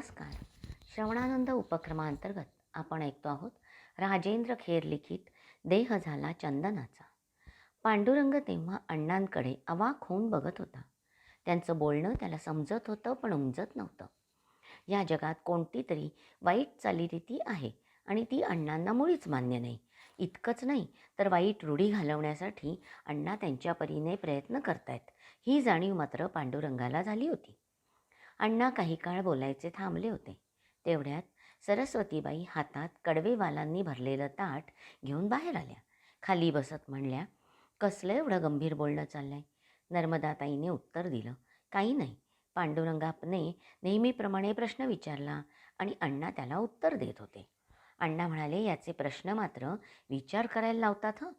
नमस्कार. श्रवणानंद उपक्रमांतर्गत आपण ऐकतो आहोत राजेंद्र खेर लिखित देह झाला चंदनाचा. पांडुरंग तेव्हा अण्णांकडे अवाक होऊन बघत होता. त्यांचं बोलणं त्याला समजत होतं पण उमजत नव्हतं. या जगात कोणती तरी वाईट चालीरीती आहे आणि ती अण्णांना मुळीच मान्य नाही. इतकंच नाही तर वाईट रूढी घालवण्यासाठी अण्णा त्यांच्या परीने प्रयत्न करतायत. ही जाणीव मात्र पांडुरंगाला झाली होती. अण्णा काही काळ बोलायचे थांबले होते. तेवढ्यात सरस्वतीबाई हातात कडवेवालांनी भरलेलं ताट घेऊन बाहेर आल्या. खाली बसत म्हणल्या कसलं एवढं गंभीर बोलणं चाललंय? नर्मदाताईने उत्तर दिलं काही नाही. पांडुरंगापने नेहमीप्रमाणे प्रश्न विचारला आणि अण्णा त्याला उत्तर देत होते. अण्णा म्हणाले याचे प्रश्न मात्र विचार करायला लावतात हं?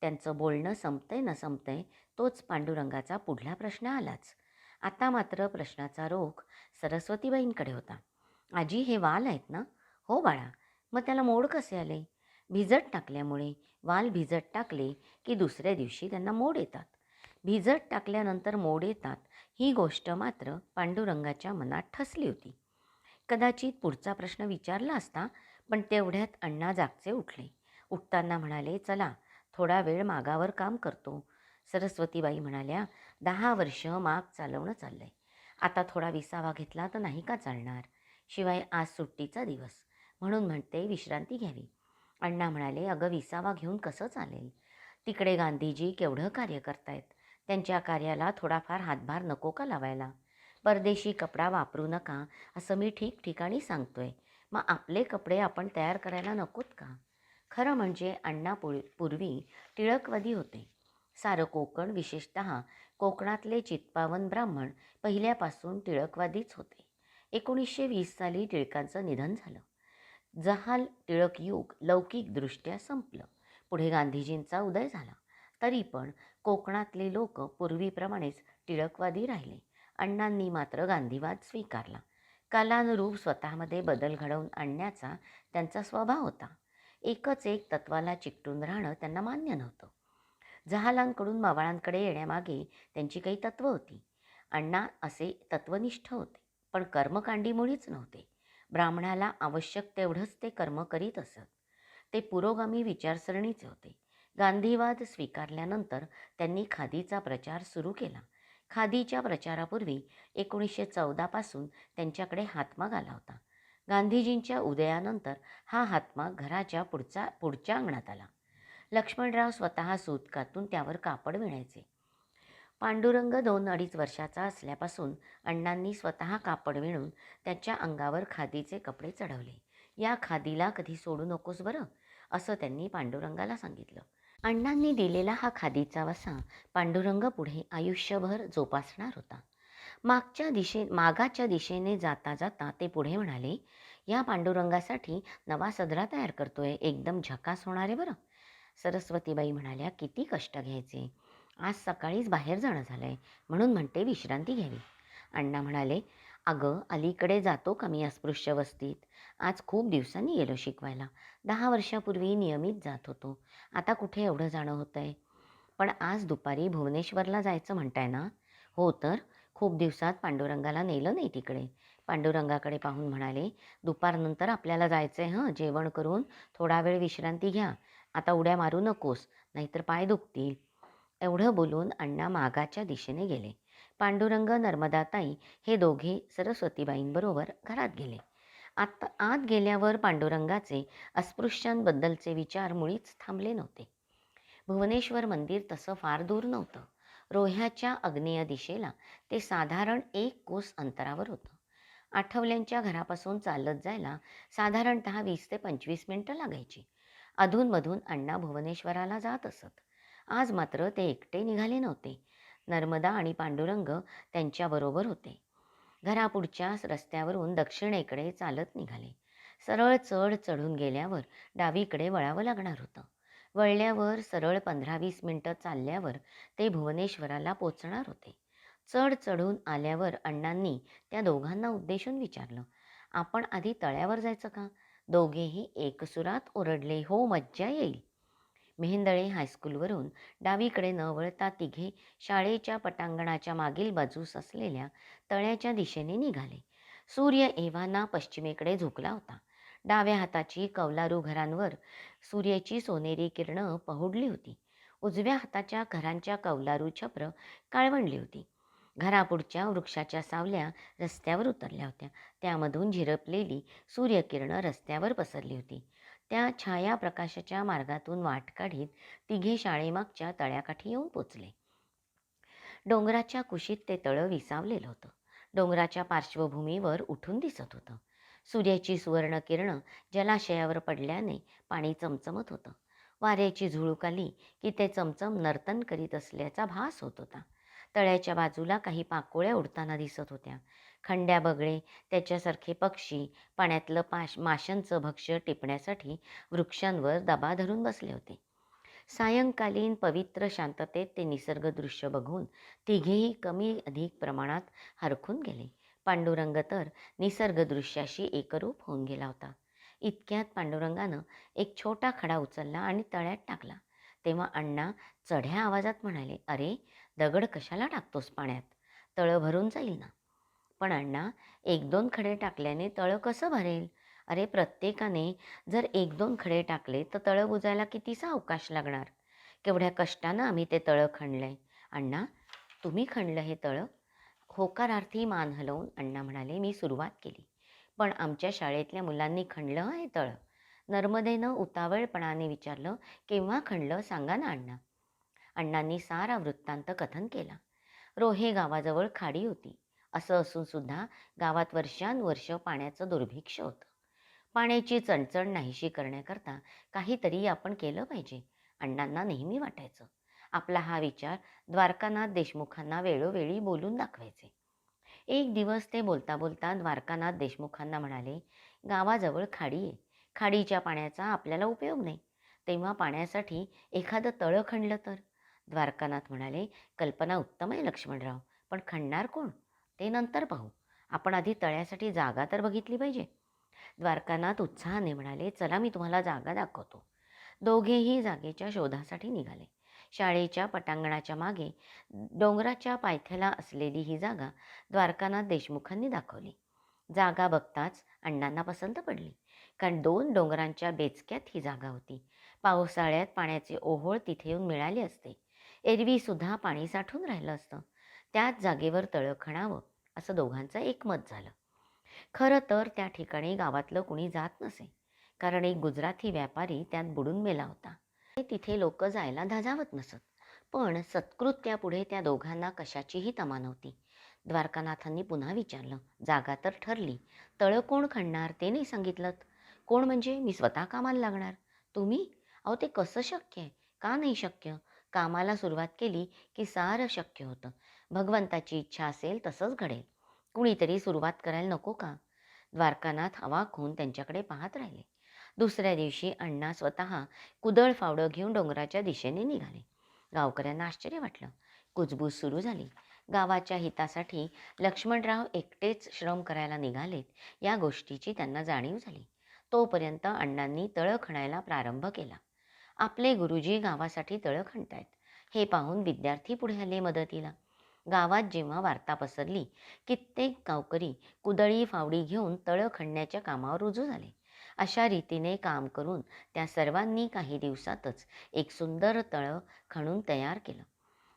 त्यांचं बोलणं संपतंय न संपतंय तोच पांडुरंगाचा पुढला प्रश्न आलाच. आता मात्र प्रश्नाचा रोख सरस्वतीबाईंकडे होता. आजी हे वाल आहेत ना? हो बाळा. मग त्याला मोड कसे आले? भिजत टाकल्यामुळे वाल भिजत टाकले की दुसऱ्या दिवशी त्यांना मोड येतात. भिजत टाकल्यानंतर मोड येतात ही गोष्ट मात्र पांडुरंगाच्या मनात ठसली होती. कदाचित पुढचा प्रश्न विचारला असता पण तेवढ्यात अण्णा जागचे उठले. उठताना म्हणाले चला थोडा वेळ मागावर काम करतो. सरस्वतीबाई म्हणाल्या दहा वर्ष माग चालवणं चाललं आहे आता थोडा विसावा घेतला तर नाही का चालणार? शिवाय आज सुट्टीचा दिवस. म्हणून म्हणते विश्रांती घ्यावी. अण्णा म्हणाले अगं विसावा घेऊन कसं चालेल? तिकडे गांधीजी केवढं कार्य करतायत? त्यांच्या कार्याला थोडाफार हातभार नको का लावायला? परदेशी कपडा वापरू नका असं मी ठिकठिकाणी सांगतोय. मग आपले कपडे आपण तयार करायला नकोत का? खरं म्हणजे अण्णा पूर्वी टिळकवादी होते. सारं कोकण विशेषत कोकणातले चित्पावन ब्राह्मण पहिल्यापासून टिळकवादीच होते. एकोणीसशे वीस साली टिळकांचं निधन झालं. जहाल टिळक युग लौकिकदृष्ट्या संपलं. पुढे गांधीजींचा उदय झाला. तरी पण कोकणातले लोक पूर्वीप्रमाणेच टिळकवादी राहिले. अण्णांनी मात्र गांधीवाद स्वीकारला. कालानुरूप स्वतःमध्ये बदल घडवून आणण्याचा त्यांचा स्वभाव होता. एकच एक तत्वाला चिकटून राहणं त्यांना मान्य नव्हतं. जहालांकडून मावळांकडे येण्यामागे त्यांची काही तत्त्व होती. अण्णा असे तत्वनिष्ठ होते पण कर्मकांडीमुळेच नव्हते. ब्राह्मणाला आवश्यक तेवढंच ते कर्म करीत असत. ते पुरोगामी विचारसरणीचे होते. गांधीवाद स्वीकारल्यानंतर त्यांनी खादीचा प्रचार सुरू केला. खादीच्या प्रचारापूर्वी एकोणीसशे चौदापासून त्यांच्याकडे हातमाग आला होता. गांधीजींच्या उदयानंतर हा हातमाग घराच्या पुढचा पुढच्या अंगणात आला. लक्ष्मणराव स्वतः सूत कातून त्यावर कापड विणायचे. पांडुरंग दोन अडीच वर्षाचा असल्यापासून अण्णांनी स्वतः कापड विणून त्याच्या अंगावर खादीचे कपडे चढवले. या खादीला कधी सोडू नकोस बरं? असं त्यांनी पांडुरंगाला सांगितलं. अण्णांनी दिलेला हा खादीचा वसा पांडुरंग पुढे आयुष्यभर जोपासणार होता. मागच्या दिशे मागाच्या दिशेने जाता जाता ते पुढे म्हणाले या पांडुरंगासाठी नवा सदरा तयार करतोय. एकदम झकास होणार आहे बरं. सरस्वतीबाई म्हणाल्या किती कष्ट घ्यायचे. आज सकाळीच बाहेर जाणं झालं आहे म्हणून म्हणते विश्रांती घ्यावी. अण्णा म्हणाले अगं अलीकडे जातो का मी अस्पृश्य वस्तीत आज खूप दिवसांनी गेलो शिकवायला. दहा वर्षापूर्वी नियमित जात होतो. आता कुठे एवढं जाणं होतं आहे पण आज दुपारी भुवनेश्वरला जायचं म्हणताय ना? हो तर. खूप दिवसात पांडुरंगाला नेलं नाही तिकडे. पांडुरंगाकडे पाहून म्हणाले दुपारनंतर आपल्याला जायचं आहे हं. जेवण करून थोडा वेळ विश्रांती घ्या. आता उड्या मारू नकोस नाहीतर पाय दुखतील. एवढं बोलून अण्णा मागाच्या दिशेने गेले. पांडुरंग नर्मदाताई हे दोघे सरस्वतीबाईंबरोबर घरात गेले. आत्ता आत गेल्यावर पांडुरंगाचे अस्पृश्यांबद्दलचे विचार मुळीच थांबले नव्हते. भुवनेश्वर मंदिर तसं फार दूर नव्हतं. रोह्याच्या आग्नेय दिशेला ते साधारण एक कोस अंतरावर होतं. आठवल्यांच्या घरापासून चालत जायला साधारणत वीस ते पंचवीस मिनटं लागायची. अधूनमधून अण्णा भुवनेश्वराला जात असत. आज मात्र ते एकटे निघाले नव्हते. नर्मदा आणि पांडुरंग त्यांच्याबरोबर होते. घरापुढच्या रस्त्यावरून दक्षिणेकडे चालत निघाले. सरळ चढ चढून गेल्यावर डावीकडे वळावं लागणार होतं. वळल्यावर सरळ पंधरा वीस मिनटं चालल्यावर ते भुवनेश्वराला पोचणार होते. चढ चढून आल्यावर अण्णांनी त्या दोघांना उद्देशून विचारलं आपण आधी तळ्यावर जायचं का? दोघेही एकसुरात ओरडले हो मज्जा येईल. मेहेंदळे हायस्कूलवरून डावीकडे न वळता तिघे शाळेच्या पटांगणाच्या मागील बाजूस असलेल्या तळ्याच्या दिशेने निघाले. सूर्य एव्हाना पश्चिमेकडे झुकला होता. डाव्या हाताची कौलारू घरांवर सूर्याची सोनेरी किरणं पहुडली होती. उजव्या हाताच्या घरांच्या कौलारू छप्र काळवंडली होती. घरापुढच्या वृक्षाच्या सावल्या रस्त्यावर उतरल्या होत्या. त्यामधून झिरपलेली सूर्यकिरणं रस्त्यावर पसरली होती. त्या छाया प्रकाशाच्या मार्गातून वाट काढीत तिघे शाळेमागच्या तळ्याकाठी येऊन पोचले. डोंगराच्या कुशीत ते तळं विसावलेलं होतं. डोंगराच्या पार्श्वभूमीवर उठून दिसत होतं. सूर्याची सुवर्ण किरणं जलाशयावर पडल्याने पाणी चमचमत होतं. वाऱ्याची झुळूक आली की ते चमचम नर्तन करीत असल्याचा भास होत होता. तळ्याच्या बाजूला काही पाकोळ्या उडताना दिसत होत्या. खंड्या बगळे त्याच्यासारखे पक्षी पाण्यातलं पाश माशांचं भक्ष्य टिपण्यासाठी वृक्षांवर दबा धरून बसले होते. सायंकालीन पवित्र शांततेत ते निसर्ग दृश्य बघून तिघेही कमी अधिक प्रमाणात हरखून गेले. पांडुरंग तर निसर्ग दृश्याशी एकरूप होऊन गेला होता. इतक्यात पांडुरंगानं एक छोटा खडा उचलला आणि तळ्यात टाकला. तेव्हा अण्णा चढ्या आवाजात म्हणाले अरे दगड कशाला टाकतोस पाण्यात? तळं भरून जाईल ना पण अण्णा एक दोन खडे टाकल्याने तळं कसं भरेल? अरे प्रत्येकाने जर एक दोन खडे टाकले तर तळं बुजायला कितीसा अवकाश लागणार? केवढ्या कष्टानं आम्ही ते तळं खणलं आहे अण्णा तुम्ही खणलं हे तळं? होकारार्थी मान हलवून अण्णा म्हणाले मी सुरुवात केली. पण आमच्या शाळेतल्या मुलांनी खणलं हे तळं. नर्मदेनं उतावळपणाने विचारलं केव्हा खणलं? सांगा ना अण्णा. अण्णांनी सारा वृत्तांत कथन केला. रोहे गावाजवळ खाडी होती. असं असून सुद्धा गावात वर्षानुवर्ष पाण्याचं दुर्भिक्ष होतं. पाण्याची चणचण नाहीशी करण्याकरता काहीतरी आपण केलं पाहिजे अण्णांना नेहमी वाटायचं. आपला हा विचार द्वारकानाथ देशमुखांना वेळोवेळी बोलून दाखवायचे. एक दिवस ते बोलता बोलता द्वारकानाथ देशमुखांना म्हणाले गावाजवळ खाडी आहे. खाडीच्या पाण्याचा आपल्याला उपयोग नाही. तेव्हा पाण्यासाठी एखादं तळं खणलं तर? द्वारकानाथ म्हणाले कल्पना उत्तम आहे लक्ष्मणराव. पण खणणार कोण? ते नंतर पाहू. आपण आधी तळ्यासाठी जागा तर बघितली पाहिजे. द्वारकानाथ उत्साहाने म्हणाले चला मी तुम्हाला जागा दाखवतो. दोघेही जागेच्या शोधासाठी निघाले. शाळेच्या पटांगणाच्या मागे डोंगराच्या पायथ्याला असलेली ही जागा द्वारकानाथ देशमुखांनी दाखवली. जागा बघताच अण्णांना पसंत पडली. कारण दोन डोंगरांच्या बेचक्यात ही जागा होती. पावसाळ्यात पाण्याचे ओहोळ तिथे येऊन मिळाले असते. एरवीसुद्धा पाणी साठून राहिलं असतं. त्याच जागेवर तळं खणावं असं दोघांचं एकमत झालं. खरं तर त्या ठिकाणी गावातलं कुणी जात नसे कारण एक गुजराती व्यापारी त्यात बुडून मेला होता. तिथे लोक जायला धाजावत नसत पण सत्कृत्यापुढे त्या दोघांना कशाचीही तमा नव्हती. द्वारकानाथांनी पुन्हा विचारलं जागा तर ठरली तळं कोण खणणार ते नाही सांगितलं कोण म्हणजे मी स्वतः कामाला लागणार? तुम्ही? अहो ते कसं शक्य आहे? का नाही शक्य? कामाला सुरुवात केली की सारं शक्य होतं. भगवंताची इच्छा असेल तसंच घडेल. कुणीतरी सुरुवात करायला नको का? द्वारकानाथ अवाक होऊन त्यांच्याकडे पाहत राहिले. दुसऱ्या दिवशी अण्णा स्वतः कुदळ फावडं घेऊन डोंगराच्या दिशेने निघाले. गावकऱ्यांना आश्चर्य वाटलं. कुजबूज सुरू झाली. गावाच्या हितासाठी लक्ष्मणराव एकटेच श्रम करायला निघालेत या गोष्टीची त्यांना जाणीव झाली. तोपर्यंत अण्णांनी तळं खणायला प्रारंभ केला. आपले गुरुजी गावासाठी तळं खणतायत. हे पाहून विद्यार्थी पुढे आले मदतीला. गावात जेव्हा वार्ता पसरली कित्येक गावकरी कुदळी फावडी घेऊन तळं खणण्याच्या कामावर रुजू झाले. अशा रीतीने काम करून त्या सर्वांनी काही दिवसातच एक सुंदर तळं खणून तयार केलं.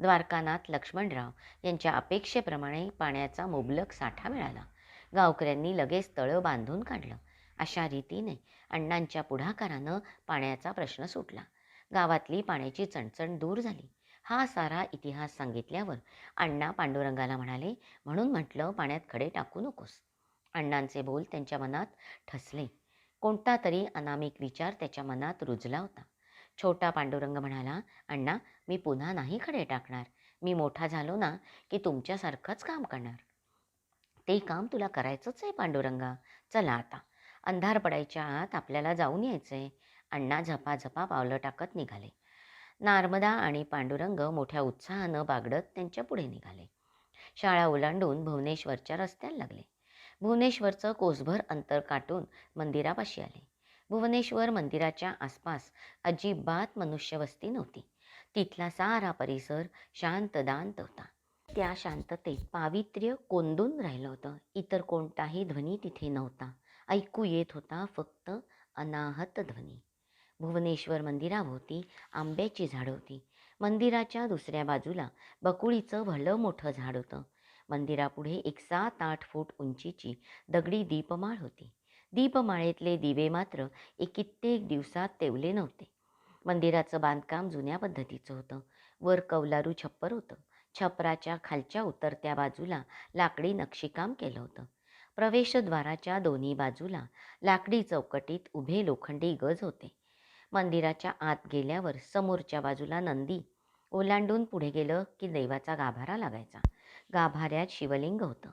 द्वारकानाथ लक्ष्मणराव यांच्या अपेक्षेप्रमाणे पाण्याचा मुबलक साठा मिळाला. गावकऱ्यांनी लगेच तळं बांधून काढलं. अशा रीतीने अण्णांच्या पुढाकारानं पाण्याचा प्रश्न सुटला. गावातली पाण्याची चणचण दूर झाली. हा सारा इतिहास सांगितल्यावर अण्णा पांडुरंगाला म्हणाले म्हणून म्हटलं पाण्यात खडे टाकू नकोस. अण्णांचे बोल त्यांच्या मनात ठसले. कोणता तरी अनामिक विचार त्याच्या मनात रुजला होता. छोटा पांडुरंग म्हणाला अण्णा मी पुन्हा नाही खडे टाकणार. मी मोठा झालो ना की तुमच्यासारखंच काम करणार. ते काम तुला करायचंच आहे पांडुरंगा. चला आता. अंधार पडायच्या आत आपल्याला जाऊन यायचं आहे अण्णा झपाझपा पावलं टाकत निघाले. नार्मदा आणि पांडुरंग मोठ्या उत्साहानं बागडत त्यांच्या पुढे निघाले. शाळा ओलांडून भुवनेश्वरच्या रस्त्याला लागले. भुवनेश्वरचं कोसभर अंतर काटून मंदिरापाशी आले. भुवनेश्वर मंदिराच्या आसपास अजिबात मनुष्यवस्ती नव्हती. तिथला सारा परिसर शांतदांत होता. त्या शांततेत पावित्र्य कोंदून राहिलं होतं. इतर कोणताही ध्वनी तिथे नव्हता. ऐकू येत होता फक्त अनाहत ध्वनी. भुवनेश्वर मंदिराभोवती आंब्याची झाडं होती. मंदिराच्या दुसऱ्या बाजूला बकुळीचं भलं मोठं झाड होतं. मंदिरापुढे एक सात आठ फूट उंचीची दगडी दीपमाळ होती. दीपमाळेतले दिवे मात्र एक कित्येक दिवसात तेवले नव्हते. मंदिराचं बांधकाम जुन्या पद्धतीचं होतं. वर कौलारू छप्पर होतं. छपराच्या खालच्या उतरत्या बाजूला लाकडी नक्षीकाम केलं होतं. प्रवेशद्वाराच्या दोन्ही बाजूला लाकडी चौकटीत उभे लोखंडी गज होते. मंदिराच्या आत गेल्यावर समोरच्या बाजूला नंदी ओलांडून पुढे गेलं की देवाचा गाभारा लागायचा. गाभाऱ्यात शिवलिंग होतं.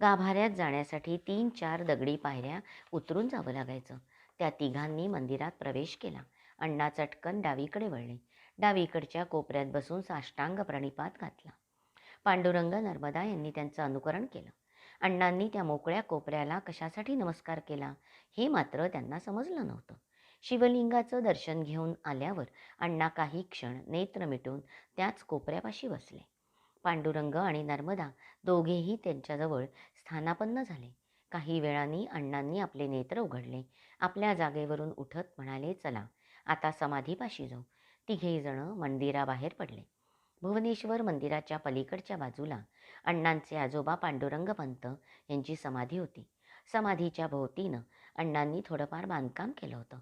गाभाऱ्यात जाण्यासाठी तीन चार दगडी पायऱ्या उतरून जावं लागायचं. त्या तिघांनी मंदिरात प्रवेश केला. अण्णा चटकन डावीकडे वळले. डावीकडच्या कोपऱ्यात बसून साष्टांग प्रणिपात घातला. पांडुरंग नर्मदा यांनी त्यांचं अनुकरण केलं. अण्णांनी त्या मोकळ्या कोपऱ्याला कशासाठी नमस्कार केला हे मात्र त्यांना समजलं नव्हतं. शिवलिंगाचं दर्शन घेऊन आल्यावर अण्णा काही क्षण नेत्र मिटून त्याच कोपऱ्यापाशी बसले. पांडुरंग आणि नर्मदा दोघेही त्यांच्याजवळ स्थानापन्न झाले. काही वेळाने अण्णांनी आपले नेत्र उघडले. आपल्या जागेवरून उठत म्हणाले चला आता समाधीपाशी जाऊ. तिघेही जण मंदिराबाहेर पडले. भुवनेश्वर मंदिराच्या पलीकडच्या बाजूला अण्णांचे आजोबा पांडुरंग पंत यांची समाधी होती. समाधीच्या भोवतीनं अण्णांनी थोडंफार बांधकाम केलं होतं.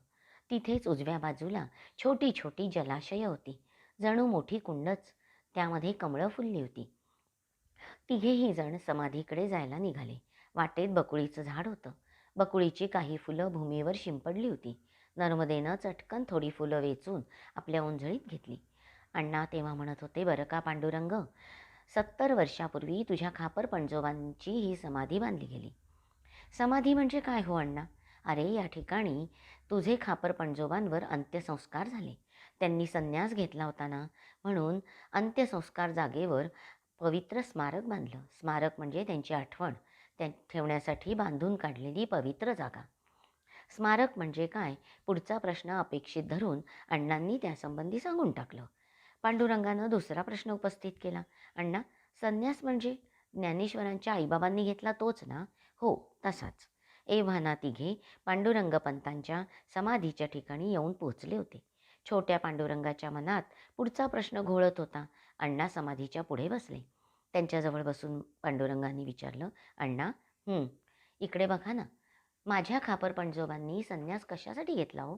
तिथेच उजव्या बाजूला छोटी छोटी जलाशय होती. जणू मोठी कुंडच त्यामध्ये कमळं फुलली होती. तिघेही जण समाधीकडे जायला निघाले. वाटेत बकुळीचं झाड होतं. बकुळीची काही फुलं भूमीवर शिंपडली होती. नर्मदेनं चटकन थोडी फुलं वेचून आपल्या ओंजळीत घेतली. अण्णा तेव्हा म्हणत होते बरं का पांडुरंग? सत्तर वर्षापूर्वी तुझ्या खापर पणजोबांची ही समाधी बांधली गेली. समाधी म्हणजे काय हो अण्णा? अरे या ठिकाणी तुझे खापर पणजोबांवर अंत्यसंस्कार झाले. त्यांनी संन्यास घेतला होता ना? म्हणून अंत्यसंस्कार जागेवर पवित्र स्मारक बांधलं. स्मारक म्हणजे त्यांची आठवण त्या ठेवण्यासाठी बांधून काढलेली पवित्र जागा. स्मारक म्हणजे काय? पुढचा प्रश्न अपेक्षित धरून अण्णांनी त्यासंबंधी सांगून टाकलं. पांडुरंगानं दुसरा प्रश्न उपस्थित केला. अण्णा संन्यास म्हणजे? ज्ञानेश्वरांच्या आईबाबांनी घेतला तोच ना? हो तसाच. एव्हाना तिघे पांडुरंग पंतांच्या समाधीच्या ठिकाणी येऊन पोचले होते. छोट्या पांडुरंगाच्या मनात पुढचा प्रश्न घोळत होता. अण्णा समाधीच्या पुढे बसले. त्यांच्याजवळ बसून पांडुरंगांनी विचारलं अण्णा इकडे बघा ना. माझ्या खापर पणजोबांनी संन्यास कशासाठी घेतला हो?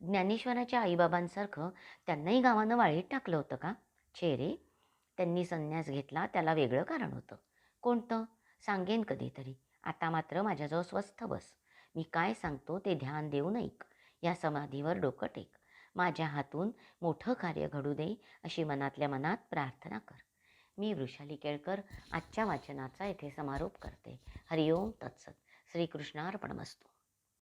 ज्ञानेश्वराच्या आईबाबांसारखं त्यांनाही गावानं वाळीत टाकलं होतं का? छे रे. त्यांनी संन्यास घेतला त्याला वेगळं कारण होतं. कोणतं? सांगेन कधीतरी. आता मात्र माझ्याजवळ स्वस्थ बस. मी काय सांगतो ते ध्यान देऊन ऐक. या समाधीवर डोकं टेक. माझ्या हातून मोठं कार्य घडू दे अशी मनातल्या मनात प्रार्थना कर. मी वृषाली केळकर आजच्या वाचनाचा येथे समारोप करते. हरिओम तत्सत. श्रीकृष्णार्पणमस्तू.